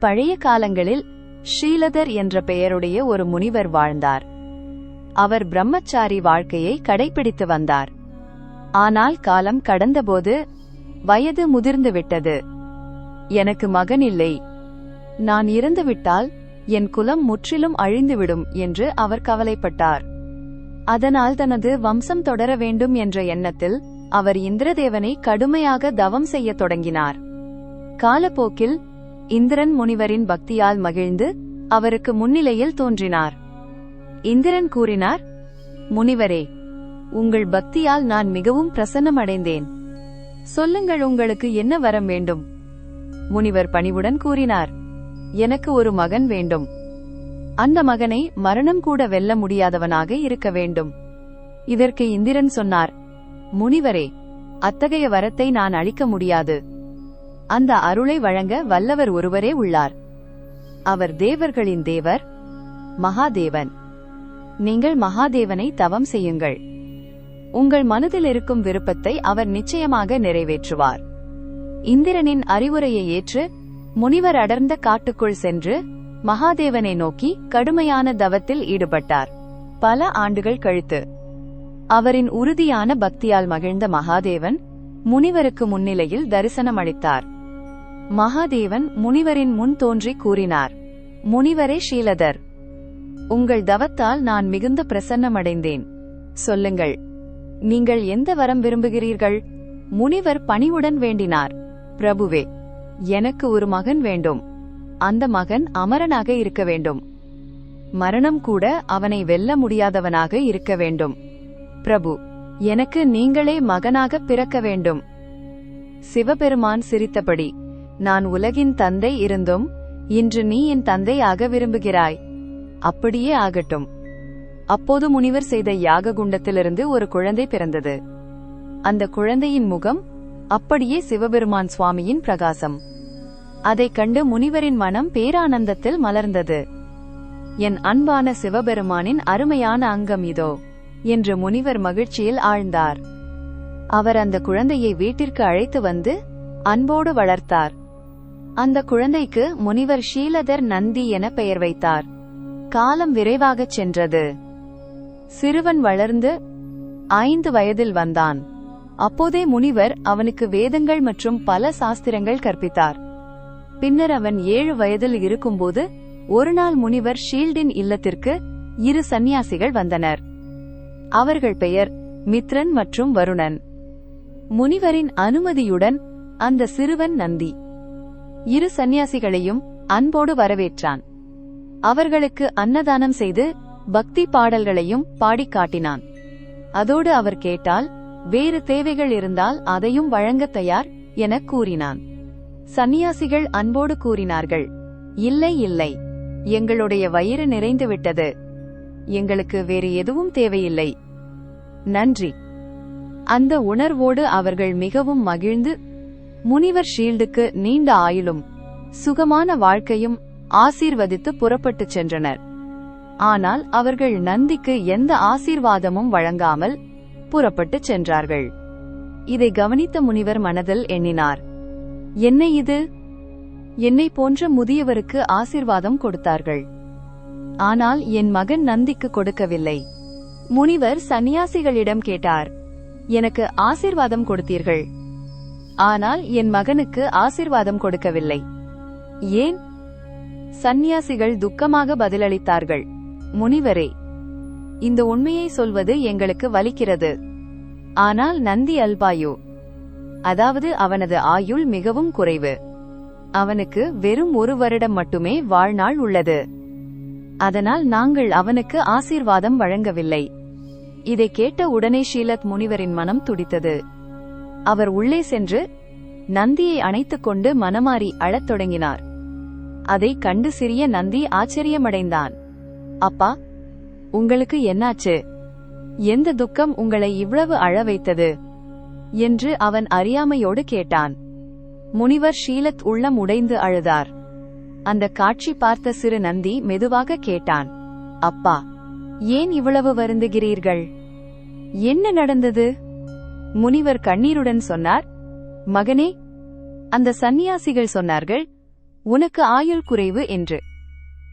பழைய காலங்களில் ஷீலதர் என்ற பெயருடைய ஒரு முனிவர் வாழ்ந்தார். அவர் பிரம்மச்சாரி வாழ்க்கையை கடைபிடித்து வந்தார். ஆனால் காலம் கடந்தபோது வயது முதிர்ந்து விட்டது. எனக்கு மகன் இல்லை. நான் இறந்துவிட்டால் என் குலம் முற்றிலும் அழிந்துவிடும் என்று அவர் கவலைப்பட்டார். அதனால் தனது வம்சம் தொடர வேண்டும் என்ற எண்ணத்தில் அவர் இந்திரதேவனை கடுமையாக தவம் செய்யத் தொடங்கினார். காலப்போக்கில் இந்திரன் முனிவரின் பக்தியால் மகிழ்ந்து அவருக்கு முன்னிலையில் தோன்றினார். இந்திரன் கூறினார் முனிவரே உங்கள் பக்தியால் நான் மிகவும் பிரசன்னமடைந்தேன். சொல்லுங்கள் உங்களுக்கு என்ன வரம் வேண்டும்? முனிவர் பணிவுடன் கூறினார் எனக்கு ஒரு மகன் வேண்டும். அந்த மகனை மரணம் கூட வெல்ல முடியாதவனாக இருக்க வேண்டும். இதற்கு இந்திரன் சொன்னார் முனிவரே அத்தகைய வரத்தை நான் அளிக்க முடியாது. அந்த அருளை வழங்க வல்லவர் ஒருவரே உள்ளார். அவர் தேவர்களின் தேவர் மகாதேவன். நீங்கள் மகாதேவனை தவம் செய்யுங்கள். உங்கள் மனதில் இருக்கும் விருப்பத்தை அவர் நிச்சயமாக நிறைவேற்றுவார். இந்திரனின் அறிவுரையை ஏற்று முனிவர் அடர்ந்த காட்டுக்குள் சென்று மகாதேவனை நோக்கி கடுமையான தவத்தில் ஈடுபட்டார். பல ஆண்டுகள் கழித்து அவரின் உறுதியான பக்தியால் மகிழ்ந்த மகாதேவன் முனிவருக்கு முன்னிலையில் தரிசனம் அளித்தார் மகாதேவன் முனிவரின் முன் தோன்றி கூறினார். முனிவரே ஷீலதர் உங்கள் தவத்தால் நான் மிகுந்த பிரசன்னமடைந்தேன். சொல்லுங்கள் நீங்கள் எந்த வரம் விரும்புகிறீர்கள் முனிவர் பணிவுடன் வேண்டினார். பிரபுவே எனக்கு ஒரு மகன் வேண்டும். அந்த மகன் அமரனாக இருக்க வேண்டும். மரணம் கூட அவனை வெல்ல முடியாதவனாக இருக்க வேண்டும். பிரபு எனக்கு நீங்களே மகனாக பிறக்க வேண்டும். சிவபெருமான் சிரித்தபடி நான் உலகின் தந்தை இருந்தும் இன்று நீ என் தந்தை ஆக விரும்புகிறாய். அப்படியே ஆகட்டும். அப்போது முனிவர் செய்த யாக குண்டத்திலிருந்து ஒரு குழந்தை பிறந்தது. அந்த குழந்தையின் முகம் அப்படியே சிவபெருமான் சுவாமியின் பிரகாசம். அதைக் கண்டு முனிவரின் மனம் பேரானந்தத்தில் மலர்ந்தது. என் அன்பான சிவபெருமானின் அருமையான அங்கம் இதோ என்று முனிவர் மகிழ்ச்சியில் ஆழ்ந்தார். அவர் அந்த குழந்தையை வீட்டிற்கு அழைத்து வந்து அன்போடு வளர்த்தார். அந்த குழந்தைக்கு முனிவர் ஷீலதர் நந்தி என பெயர் வைத்தார். காலம் விரைவாகச் சென்றது. சிறுவன் வளர்ந்து ஐந்து வயதில் வந்தான். அப்போதே முனிவர் அவனுக்கு வேதங்கள் மற்றும் பல சாஸ்திரங்கள் கற்பித்தார். பின்னர் அவன் ஏழு வயதில் இருக்கும்போது ஒருநாள் முனிவர் ஷீல்டின் இல்லத்திற்கு இரு சந்நியாசிகள் வந்தனர். அவர்கள் பெயர் மித்ரன் மற்றும் வருணன். முனிவரின் அனுமதியுடன் அந்த சிறுவன் நந்தி. இரு சந்நியாசிகளையும் அன்போடு வரவேற்றான். அவர்களுக்கு அன்னதானம் செய்து பக்தி பாடல்களையும் பாடிக் காட்டினான். அதோடு அவர் கேட்டால் வேறு தேவைகள் இருந்தால் அதையும் வழங்கத் தயார் என கூறினான். சந்நியாசிகள் அன்போடு கூறினார்கள் இல்லை இல்லை எங்களுடைய வயிறு நிறைந்துவிட்டது எங்களுக்கு வேறு எதுவும் தேவையில்லை. நன்றி. அந்த உணர்வோடு அவர்கள் மிகவும் மகிழ்ந்து முனிவர் ஷீல்டுக்கு நீண்ட ஆயுளும் சுகமான வாழ்க்கையும் ஆசீர்வதித்து புறப்பட்டுச் சென்றனர். ஆனால் அவர்கள் நந்திக்கு எந்த ஆசீர்வாதமும் வழங்காமல் புறப்பட்டுச் சென்றார்கள். இதை கவனித்த முனிவர் மனதில் எண்ணினார். என்ன இது? என்னை போன்ற முதியவருக்கு ஆசீர்வாதம் கொடுத்தார்கள். ஆனால் என் மகன் நந்திக்கு கொடுக்கவில்லை. முனிவர் சந்நியாசிகளிடம் கேட்டார் எனக்கு ஆசீர்வாதம் கொடுத்தீர்கள். ஆனால் என் மகனுக்கு ஆசீர்வாதம் கொடுக்கவில்லை. ஏன்? சந்நியாசிகள் துக்கமாக பதிலளித்தார்கள். முனிவரே இந்த உண்மையை சொல்வது எங்களுக்கு வலிக்கிறது. ஆனால் நந்தி அல்பாயு அதாவது அவனது ஆயுள் மிகவும் குறைவு. அவனுக்கு வெறும் ஒரு வருடம் மட்டுமே வாழ்நாள் உள்ளது. அதனால் நாங்கள் அவனுக்கு ஆசீர்வாதம் வழங்கவில்லை. இதை கேட்ட உடனே ஷீலத் முனிவரின் மனம் துடித்தது. அவர் உள்ளே சென்று நந்தியை அணைத்துக் கொண்டு மனமாறி அழத் தொடங்கினார். அதை கண்டு சிறிய நந்தி ஆச்சரியமடைந்தான். அப்பா உங்களுக்கு என்னாச்சு? எந்த துக்கம் உங்களை இவ்வளவு அழ வைத்தது? என்று அவன் அறியாமையோடு கேட்டான். முனிவர் ஷீலத் உள்ளம் உடைந்து அழுதார். அந்த காட்சி பார்த்த சிறு நந்தி மெதுவாக கேட்டான். அப்பா ஏன் இவ்வளவு வருந்துகிறீர்கள்? என்ன நடந்தது? முனிவர் கண்ணீருடன் சொன்னார் மகனே அந்த சந்நியாசிகள் சொன்னார்கள் உனக்கு ஆயுள் குறைவு என்று.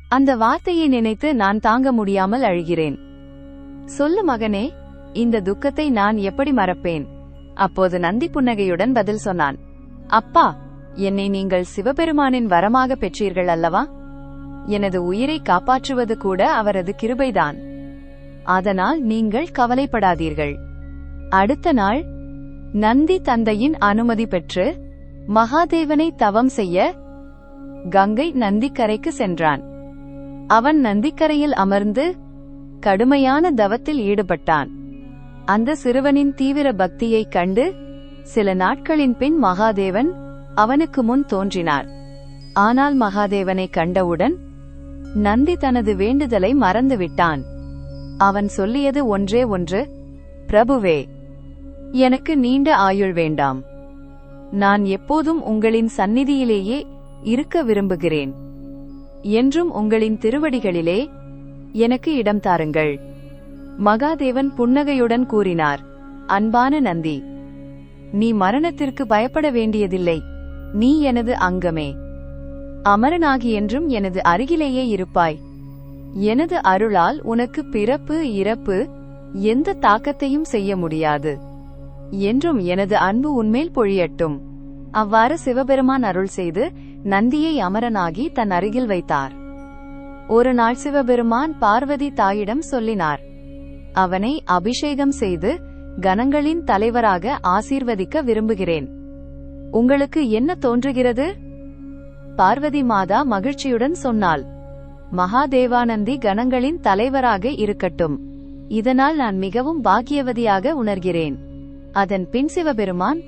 அந்த வார்த்தையை நினைத்து நான் தாங்க முடியாமல் அழுகிறேன். சொல்லு மகனே இந்த துக்கத்தை நான் எப்படி மறப்பேன்? அப்போது நந்தி புன்னகையுடன் பதில் சொன்னான் அப்பா என்னை நீங்கள் சிவபெருமானின் வரமாக பெற்றீர்கள் அல்லவா? எனது உயிரை காப்பாற்றுவது கூட அவரது கிருபைதான். அதனால் நீங்கள் கவலைப்படாதீர்கள். அடுத்த நாள் நந்தி தந்தையின் அனுமதி பெற்று மகாதேவனை தவம் செய்ய கங்கை நந்திக்கரைக்கு சென்றான். அவன் நந்திக்கரையில் அமர்ந்து கடுமையான தவத்தில் ஈடுபட்டான். அந்த சிறுவனின் தீவிர பக்தியைக் கண்டு சில நாட்களின் பின் மகாதேவன் அவனுக்கு முன் தோன்றினார். ஆனால் மகாதேவனை கண்டவுடன் நந்தி தனது வேண்டுதலை மறந்துவிட்டான். அவன் சொல்லியது ஒன்றே ஒன்று பிரபுவே எனக்கு நீண்ட ஆயுள் வேண்டாம். நான் எப்போதும் உங்களின் சந்நிதியிலேயே இருக்க விரும்புகிறேன். என்றும் உங்களின் திருவடிகளிலே எனக்கு இடம் தாருங்கள். மகாதேவன் புன்னகையுடன் கூறினார் அன்பான நந்தி நீ மரணத்திற்கு பயப்பட வேண்டியதில்லை. நீ எனது அங்கமே. அமரனாகி என்றும் எனது அருகிலேயே இருப்பாய். எனது அருளால் உனக்கு பிறப்பு இறப்பு எந்த தாக்கத்தையும் செய்ய முடியாது. என்றும் எனது அன்பு உன்மேல் பொழியட்டும். அவ்வாறு சிவபெருமான் அருள் செய்து நந்தியை அமரனாகி தன் அருகில் வைத்தார். ஒரு நாள் சிவபெருமான் பார்வதி தாயிடம் சொல்லினார். அவனை அபிஷேகம் செய்து கணங்களின் தலைவராக ஆசீர்வதிக்க விரும்புகிறேன். உங்களுக்கு என்ன தோன்றுகிறது? பார்வதி மாதா மகிழ்ச்சியுடன் சொன்னாள். மகாதேவானந்தி கணங்களின் தலைவராக இருக்கட்டும். இதனால் நான் மிகவும் பாக்கியவதியாக உணர்கிறேன். அதன் பின் சிவபெருமான்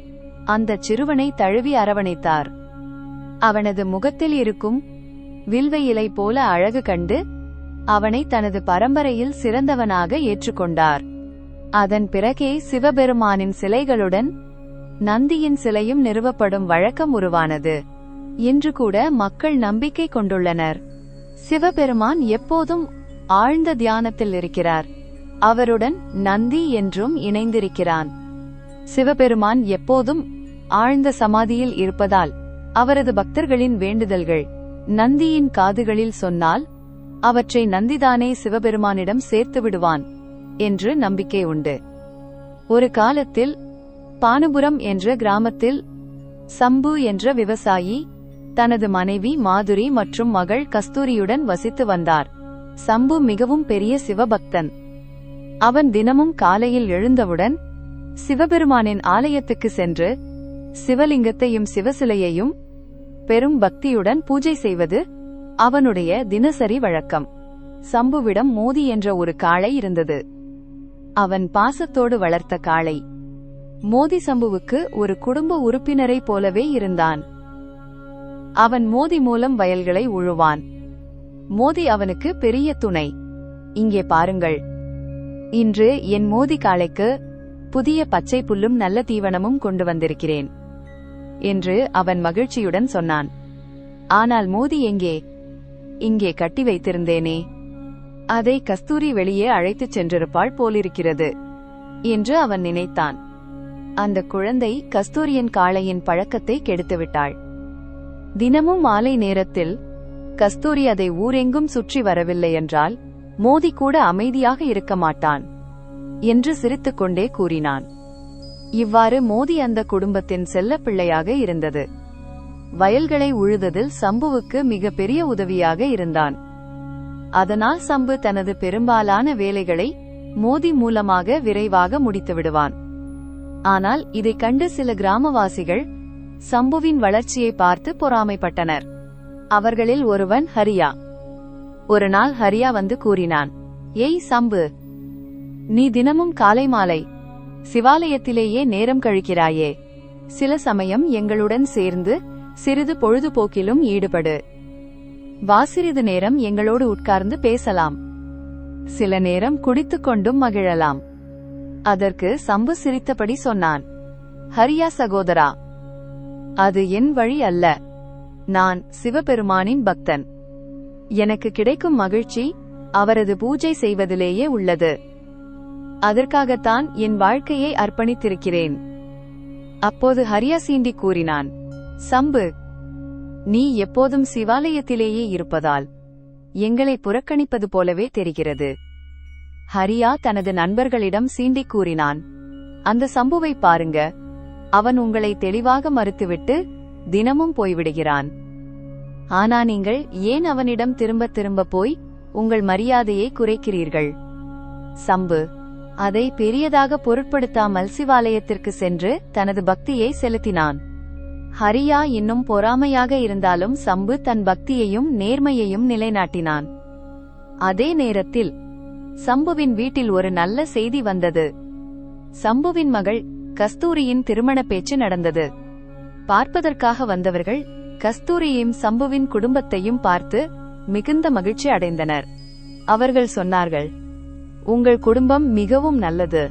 அந்த சிறுவனை தழுவி அரவணைத்தார். அவனது முகத்தில் இருக்கும் வில்வ இலை போல அழகு கண்டு அவனை தனது பரம்பரையில் சிறந்தவனாக ஏற்றுக்கொண்டார். அதன் பிறகே சிவபெருமானின் சிலைகளுடன் நந்தியின் சிலையும் நிறுவப்படும் வழக்கம் உருவானது. இன்று கூட மக்கள் நம்பிக்கை கொண்டுள்ளனர். சிவபெருமான் எப்போதும் ஆழ்ந்த தியானத்தில் இருக்கிறார். அவருடன் நந்தி என்றும் இணைந்திருக்கிறான். சிவபெருமான் எப்போதும் ஆழ்ந்த சமாதியில் இருப்பதால் அவரது பக்தர்களின் வேண்டுதல்கள் நந்தியின் காதுகளில் சொன்னால் அவற்றை நந்திதானே சிவபெருமானிடம் சேர்த்து விடுவான் என்று நம்பிக்கை உண்டு. ஒரு காலத்தில் பானுபுரம் என்ற கிராமத்தில் சம்பு என்ற விவசாயி தனது மனைவி மாதுரி மற்றும் மகள் கஸ்தூரியுடன் வசித்து வந்தார். சம்பு மிகவும் பெரிய சிவபக்தன். அவன் தினமும் காலையில் எழுந்தவுடன் சிவபெருமானின் ஆலயத்துக்கு சென்று சிவலிங்கத்தையும் சிவசிலையையும் பெரும் பக்தியுடன் பூஜை செய்வது அவனுடைய தினசரி வழக்கம். சம்புவிடம் மோதி என்ற ஒரு காளை இருந்தது. அவன் பாசத்தோடு வளர்த்த காளை. மோதி சம்புவுக்கு ஒரு குடும்ப உறுப்பினரைப் போலவே இருந்தான். அவன் மோதி மூலம் வயல்களை உழுவான். மோதி அவனுக்கு பெரிய துணை. இங்கே பாருங்கள். இன்று என் மோதி காளைக்கு புதிய பச்சை புல்லும் நல்ல தீவனமும் கொண்டு வந்திருக்கிறேன். என்று அவன் மகிழ்ச்சியுடன் சொன்னான். ஆனால் மோதி எங்கே? இங்கே கட்டி வைத்திருந்தேனே. அதை கஸ்தூரி வெளியே அழைத்துச் சென்றிருப்பாள் போலிருக்கிறது என்று அவன் நினைத்தான். அந்த குழந்தை கஸ்தூரியின் காளையின் பழக்கத்தை கெடுத்துவிட்டாள். தினமும் மாலை நேரத்தில் கஸ்தூரி அதை ஊரெங்கும் சுற்றி வரவில்லை என்றால் மோதி கூட அமைதியாக இருக்க மாட்டான். என்று சிரித்துக்கொண்டே கூறினான். இவ்வாறு மோதி அந்த குடும்பத்தின் செல்லப்பிள்ளையாக இருந்தது. வயல்களை உழுததில் சம்புவுக்கு மிக பெரிய உதவியாக இருந்தான். அதனால் சம்பு தனது பெரும்பாலான வேலைகளை மோதி மூலமாக விரைவாக முடித்து விடுவான். ஆனால் இதைக் கண்டு சில கிராமவாசிகள் சம்புவின் வளர்ச்சியை பார்த்து பொறாமைப்பட்டனர். அவர்களில் ஒருவன் ஹரியா. ஒரு நாள் ஹரியா வந்து கூறினான் ஏய் சம்பு நீ தினமும் காலை மாலை சிவாலயத்திலேயே நேரம் கழிக்கிறாயே. சில சமயம் எங்களுடன் சேர்ந்து சிறிது பொழுதுபோக்கிலும் ஈடுபடு. வா சிறிது நேரம் எங்களோடு உட்கார்ந்து பேசலாம். சில நேரம் குடித்துக்கொண்டும் மகிழலாம். அதற்கு சம்பு சிரித்தபடி சொன்னான் ஹரியா சகோதரா அது என் வழி அல்ல. நான் சிவபெருமானின் பக்தன். எனக்கு கிடைக்கும் மகிழ்ச்சி அவரது பூஜை செய்வதிலேயே உள்ளது. அதற்காகத்தான் என் வாழ்க்கையை அர்ப்பணித்திருக்கிறேன். அப்போது ஹரியா சீண்டி கூறினான் சம்பு நீ எப்போதும் சிவாலயத்திலேயே இருப்பதால் எங்களை புறக்கணிப்பது போலவே தெரிகிறது. ஹரியா தனது நண்பர்களிடம் சீண்டிக் கூறினான் அந்த சம்புவை பாருங்க அவன் உங்களை தெளிவாக மறுத்துவிட்டு தினமும் போய்விடுகிறான். ஆனா நீங்கள் ஏன் அவனிடம் திரும்ப திரும்ப போய் உங்கள் மரியாதையை குறைக்கிறீர்கள்? சம்பு அதை பெரியதாக பொருட்படுத்தாமல் சிவாலயத்திற்கு சென்று தனது பக்தியை செலுத்தினான். ஹரியா இன்னும் பொறாமையாக இருந்தாலும் சம்பு தன் பக்தியையும் நேர்மையையும் நிலைநாட்டினான். அதே நேரத்தில் சம்புவின் வீட்டில் ஒரு நல்ல செய்தி வந்தது. சம்புவின் மகள் கஸ்தூரியின் திருமண பேச்சு நடந்தது. பார்ப்பதற்காக வந்தவர்கள் கஸ்தூரியையும் சம்புவின் குடும்பத்தையும் பார்த்து மிகுந்த மகிழ்ச்சி அடைந்தனர். அவர்கள் சொன்னார்கள் உங்கள் குடும்பம் மிகவும் நல்லது.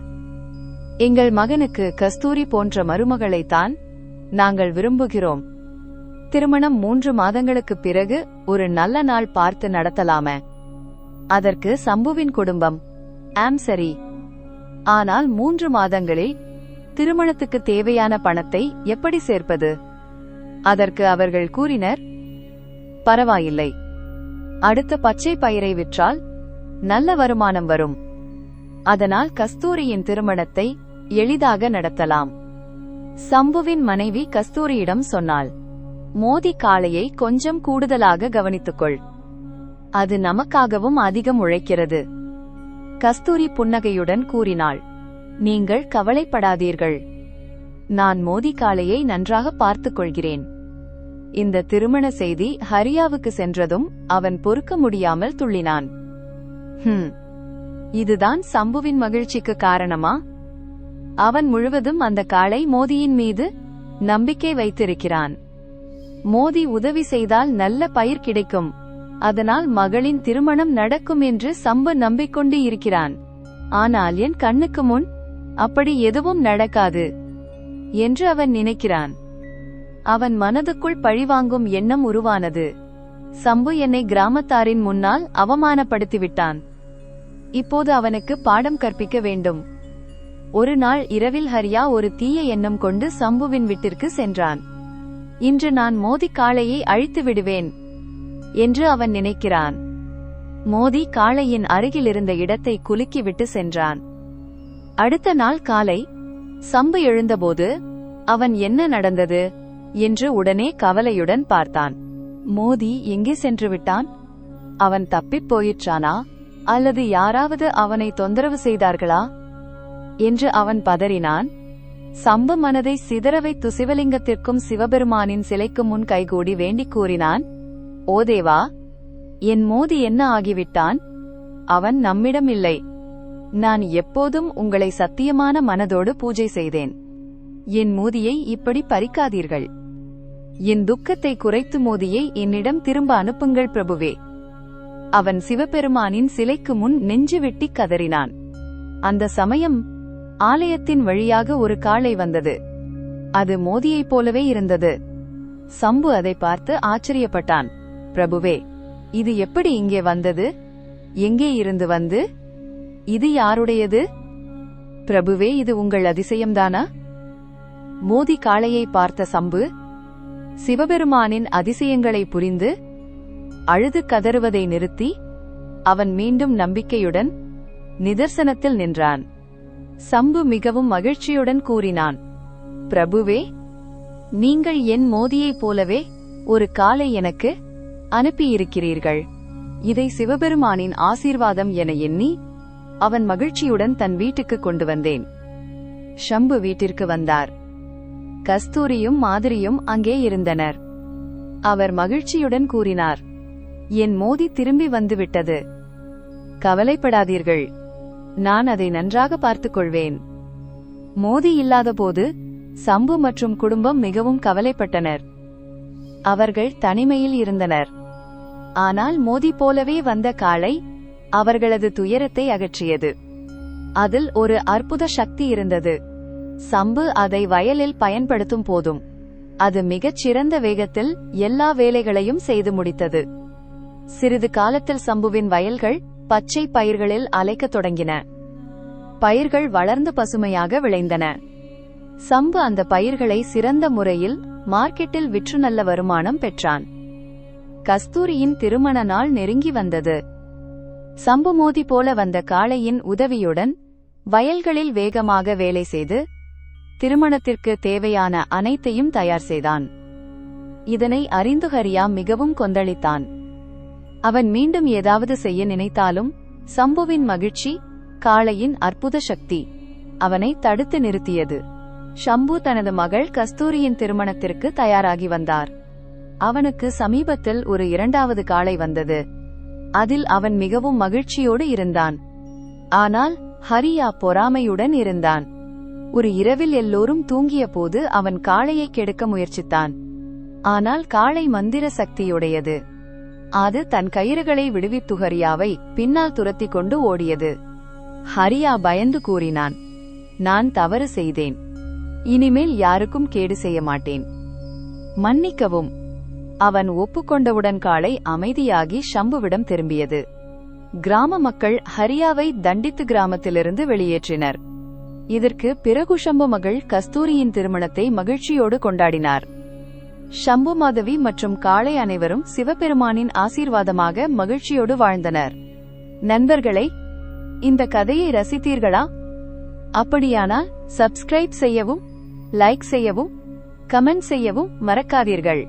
எங்கள் மகனுக்கு கஸ்தூரி போன்ற மருமகளைத்தான் நாங்கள் விரும்புகிறோம். திருமணம் மூன்று மாதங்களுக்குப் பிறகு ஒரு நல்ல நாள் பார்த்து நடத்தலாமே. அதற்கு சம்புவின் குடும்பம் ஆம் சரி ஆனால் மூன்று மாதங்களில் திருமணத்துக்கு தேவையான பணத்தை எப்படி சேர்ப்பது? அதற்கு அவர்கள் கூறினர் பரவாயில்லை. அடுத்த பச்சை பயிரை விற்றால் நல்ல வருமானம் வரும். அதனால் கஸ்தூரியின் திருமணத்தை எளிதாக நடத்தலாம். சம்புவின் மனைவி கஸ்தூரியிடம் சொன்னாள் மோதி காளையை கொஞ்சம் கூடுதலாக கவனித்துக்கொள். அது நமக்காகவும் அதிகம் உழைக்கிறது. கஸ்தூரி புன்னகையுடன் கூறினாள் நீங்கள் கவலைப்படாதீர்கள். நான் மோதி காளையை நன்றாக பார்த்துக் கொள்கிறேன் இந்த திருமண செய்தி ஹரியாவுக்கு சென்றதும் அவன் பொறுக்க முடியாமல் துள்ளினான். ஹம். இதுதான் சம்புவின் மகிழ்ச்சிக்கு காரணமா? அவன் முழுவதும் அந்த காளை மோதியின் மீது நம்பிக்கை வைத்திருக்கிறான். மோதி உதவி செய்தால் நல்ல பயிர் கிடைக்கும். அதனால் மகளின் திருமணம் நடக்கும் என்று சம்பு நம்பிக்கொண்டு இருக்கிறான். ஆனால் என் கண்ணுக்கு முன் அப்படி எதுவும் நடக்காது என்று அவன் நினைக்கிறான். அவன் மனதுக்குள் பழிவாங்கும் எண்ணம் உருவானது. சம்பு என்னை கிராமத்தாரின் முன்னால் அவமானப்படுத்திவிட்டான். இப்போது அவனுக்கு பாடம் கற்பிக்க வேண்டும். ஒரு நாள் இரவில் ஹரியா ஒரு தீய எண்ணம் கொண்டு சம்புவின் வீட்டிற்கு சென்றான். இன்று நான் மோதி காளையை அழித்து விடுவேன் என்று அவன் நினைக்கிறான். மோதி காளையின் அருகில் இருந்த இடத்தை குலுக்கிவிட்டு சென்றான். அடுத்த நாள் காலை சம்பு எழுந்தபோது அவன் என்ன நடந்தது? என்று உடனே கவலையுடன் பார்த்தான். மோதி எங்கே சென்று விட்டான்? அவன் தப்பிப் போயிற்றானா? அல்லது யாராவது அவனை தொந்தரவு செய்தார்களா? என்று அவன் பதறினான். சம்பு மனதை சிதறவை துசிவலிங்கத்திற்கும் சிவபெருமானின் சிலைக்கு முன் கைகூடி வேண்டிக் கூறினான். ஓ தேவா என் மோதி என்ன ஆகிவிட்டான்? அவன் நம்மிடம் இல்லை. நான் எப்போதும் உங்களை சத்தியமான மனதோடு பூஜை செய்தேன். என் மோதியை இப்படி பறிக்காதீர்கள். என் துக்கத்தை குறைத்து மோதியை என்னிடம் திரும்ப அனுப்புங்கள் பிரபுவே. அவன் சிவபெருமானின் சிலைக்கு முன் நெஞ்சு வெட்டி கதறினான். அந்த சமயம் ஆலயத்தின் வழியாக ஒரு காளை வந்தது. அது மோதியைப் போலவே இருந்தது. சம்பு அதை பார்த்து ஆச்சரியப்பட்டான். பிரபுவே இது எப்படி இங்கே வந்தது? எங்கே இருந்து வந்து? இது யாருடையது? பிரபுவே இது உங்கள் அதிசயம்தானா? மோதி காளையை பார்த்த சம்பு சிவபெருமானின் அதிசயங்களை புரிந்து அழுது கதறுவதை நிறுத்தி அவன் மீண்டும் நம்பிக்கையுடன் நிதர்சனத்தில் நின்றான். சம்பு மிகவும் மகிழ்ச்சியுடன் கூறினான் பிரபுவே நீங்கள் என் மோதியைப் போலவே ஒரு காலை எனக்கு அனுப்பியிருக்கிறீர்கள். இதை சிவபெருமானின் ஆசீர்வாதம் என எண்ணி அவன் மகிழ்ச்சியுடன் தன் வீட்டுக்கு கொண்டு வந்தேன். ஷம்பு வீட்டிற்கு வந்தார். கஸ்தூரியும் மாதிரியும் அங்கே இருந்தனர். அவர் மகிழ்ச்சியுடன் கூறினார் என் மோதி திரும்பி வந்துவிட்டது. கவலைப்படாதீர்கள். நான் அதை நன்றாக பார்த்துக் கொள்வேன் மோதி இல்லாதபோது சம்பு மற்றும் குடும்பம் மிகவும் கவலைப்பட்டனர். அவர்கள் தனிமையில் இருந்தனர். ஆனால் மோதி போலவே வந்த காளை அவர்களது துயரத்தை அகற்றியது. அதில் ஒரு அற்புத சக்தி இருந்தது. சம்பு அதை வயலில் பயன்படுத்தும் போதும். அது மிகச் சிறந்த வேகத்தில் எல்லா வேலைகளையும் செய்து முடித்தது. சிறிது காலத்தில் சம்புவின் வயல்கள் பச்சை பயிர்களில் அலைக்கத் தொடங்கின. பயிர்கள் வளர்ந்து பசுமையாக விளைந்தன. சம்பு அந்த பயிர்களை சிறந்த முறையில் மார்க்கெட்டில் விற்று நல்ல வருமானம் பெற்றான். கஸ்தூரியின் திருமண நாள் நெருங்கி வந்தது. சம்பு மோதி போல வந்த காளையின் உதவியுடன் வயல்களில் வேகமாக வேலை செய்து திருமணத்திற்கு தேவையான அனைத்தையும் தயார் செய்தான். இதனை அறிந்து ஹரியா மிகவும் கொந்தளித்தான். அவன் மீண்டும் ஏதாவது செய்ய நினைத்தாலும் சம்புவின் மகிழ்ச்சி காளையின் அற்புத சக்தி அவனை தடுத்து நிறுத்தியது. ஷம்பு தனது மகள் கஸ்தூரியின் திருமணத்திற்கு தயாராகி வந்தார். அவனுக்கு சமீபத்தில் ஒரு இரண்டாவது காளை வந்தது. அதில் அவன் மிகவும் மகிழ்ச்சியோடு இருந்தான். ஆனால் ஹரியா பொறாமையுடன் இருந்தான். ஒரு இரவில் எல்லோரும் தூங்கிய போது அவன் காளையை கெடுக்க முயற்சித்தான். ஆனால் காளை மந்திர சக்தியுடையது. அது தன் கயிறுகளை விடுவித்து ஹரியாவை பின்னால் துரத்திக் கொண்டு ஓடியது. ஹரியா பயந்து கூறினான் நான் தவறு செய்தேன். இனிமேல் யாருக்கும் கேடு செய்ய மாட்டேன். மன்னிக்கவும் அவன் ஒப்புக்கொண்டவுடன் காலை அமைதியாகி ஷம்புவிடம் திரும்பியது. கிராம மக்கள் ஹரியாவை தண்டித்து கிராமத்திலிருந்து வெளியேற்றினர். இதற்கு பிறகு ஷம்பு மகள் கஸ்தூரியின் திருமணத்தை மகிழ்ச்சியோடு கொண்டாடினார். ஷம்பு மாதவி மற்றும் காளை அனைவரும் சிவபெருமானின் ஆசீர்வாதமாக மகிழ்ச்சியோடு வாழ்ந்தனர். நண்பர்களே இந்த கதையை ரசித்தீர்களா? அப்படியானால் சப்ஸ்கிரைப் செய்யவும் லைக் செய்யவும் கமெண்ட் செய்யவும் மறக்காதீர்கள்.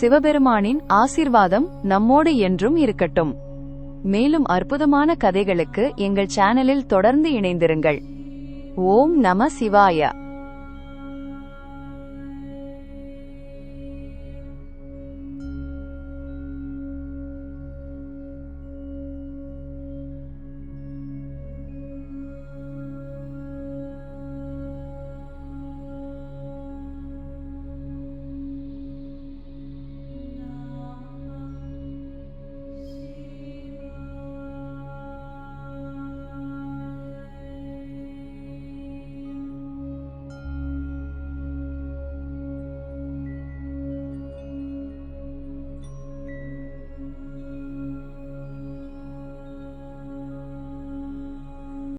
சிவபெருமானின் ஆசீர்வாதம் நம்மோடு என்றும் இருக்கட்டும். மேலும் அற்புதமான கதைகளுக்கு எங்கள் சேனலில் தொடர்ந்து இணைந்திருங்கள். ஓம் நம சிவாயா.